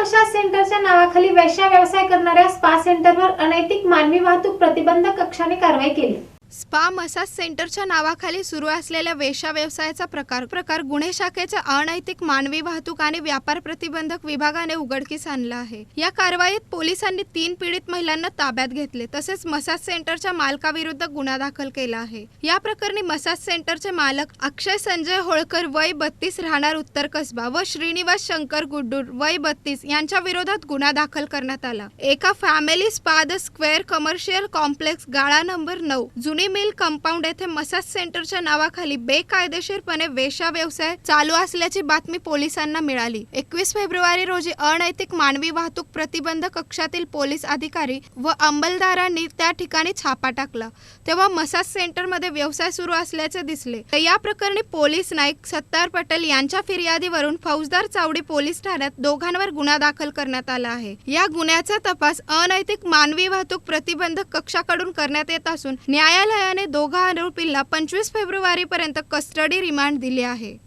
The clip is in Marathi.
अशा सेंटरच्या नावाखाली वेश्या व्यवसाय करणाऱ्या स्पा सेंटरवर अनैतिक मानवी वाहतूक प्रतिबंधक कक्षाने कारवाई केली? स्पा मसाज सेंटरच्या नावाखाली सुरू असलेल्या वेशा व्यवसायाचा प्रकार. प्रकार गुन्हे शाखेच्या अनैतिक मानवी वाहतूक आणि व्यापार प्रतिबंधक विभागाने उघडकीस आणला आहे. या कारवाईत पोलिसांनी तीन पीडित महिलांना ताब्यात घेतले तसेच मसाज सेंटरच्या मालकाविरुद्ध गुन्हा दाखल केला आहे. या प्रकरणी मसाज सेंटरचे मालक अक्षय संजय होळकर वय बत्तीस राहणार उत्तर कसबा व श्रीनिवास शंकर गुड्डूर वय बत्तीस यांच्या विरोधात गुन्हा दाखल करण्यात आला. एका family spa the square commercial complex गाळा नंबर नऊ जुनी मिल कंपाऊंड येथे मसाज सेंटरच्या नावाखाली बेकायदेशीरपणे वेशा व्यवसाय चालू असल्याची बातमी पोलिसांना मिळाली. एकवीस फेब्रुवारी रोजी अनैतिक मानवी वाहतूक प्रतिबंध कक्षातील पोलीस अधिकारी व अंमलदारांनी त्या ठिकाणी छापा टाकला. तेव्हा मसाज सेंटरमध्ये व्यवसाय सुरू असल्याचे दिसले. या प्रकरणी पोलीस नाईक सत्तार पटेल यांच्या फिर्यादीवरून फौजदार चावडी पोलीस ठाण्यात दोघांवर गुन्हा दाखल करण्यात आला आहे. या गुन्ह्याचा तपास अनैतिक मानवी वाहतूक प्रतिबंधक कक्षाकडून करण्यात येत असून न्यायालयाने दोघा आरोपींना पंचवीस फेब्रुवारीपर्यंत कस्टडी रिमांड दिली आहे.